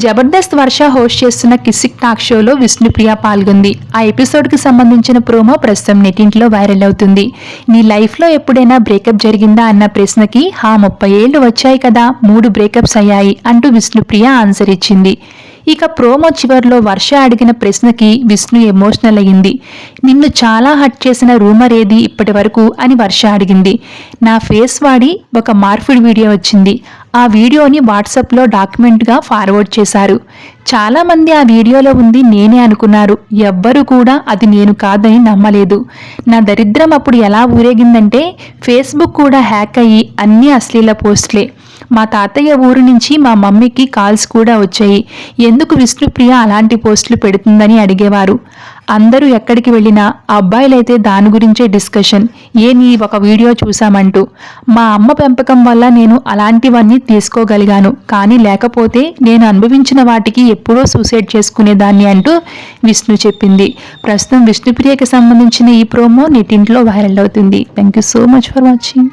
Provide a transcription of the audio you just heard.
జబర్దస్త్ వర్ష host చేస్తున్న Kissik talk షోలో విష్ణుప్రియ పాల్గొంది. ఆ ఎపిసోడ్కి సంబంధించిన ప్రోమో ప్రస్తుతం నెటింట్లో వైరల్ అవుతుంది. నీ లైఫ్లో ఎప్పుడైనా బ్రేకప్ జరిగిందా అన్న ప్రశ్నకి హా ముప్పై ఏళ్ళు వచ్చాయి కదా మూడు బ్రేకప్స్ అయ్యాయి అంటూ విష్ణుప్రియ ఆన్సర్ ఇచ్చింది. ఇక ప్రోమో చివర్లో వర్ష అడిగిన ప్రశ్నకి విష్ణు ఎమోషనల్ అయ్యింది. నిన్ను చాలా హట్ చేసిన రూమర్ ఏది ఇప్పటి వరకు? అని వర్ష అడిగింది. నా ఫేస్ వాడి ఒక మార్ఫిడ్ వీడియో వచ్చింది. ఆ వీడియోని వాట్సాప్లో డాక్యుమెంట్గా ఫార్వర్డ్ చేశారు. చాలామంది ఆ వీడియోలో ఉంది నేనే అనుకున్నారు. ఎవ్వరూ కూడా అది నేను కాదని నమ్మలేదు. నా దరిద్రం అప్పుడు ఎలా ఊరేగిందంటే ఫేస్బుక్ కూడా హ్యాక్ అయ్యి అన్ని అశ్లీల పోస్టులే. మా తాతయ్య ఊరు నుంచి మా మమ్మీకి కాల్స్ కూడా వచ్చాయి. ఎందుకు విష్ణుప్రియ అలాంటి పోస్టులు పెడుతుందని అడిగేవారు. అందరూ ఎక్కడికి వెళ్ళినా అబ్బాయిలైతే దాని గురించే డిస్కషన్. ఏ నీ ఒక వీడియో చూశామంటూ. మా అమ్మ పెంపకం వల్ల నేను అలాంటివన్నీ తీసుకోగలిగాను. కానీ లేకపోతే నేను అనుభవించిన వాటికి ఎప్పుడో సూసైడ్ చేసుకునేదాన్ని అంటూ విష్ణు చెప్పింది. ప్రస్తుతం విష్ణుప్రియకి సంబంధించిన ఈ ప్రోమో నెటింట్లో వైరల్ అవుతుంది. Thank you so much for watching.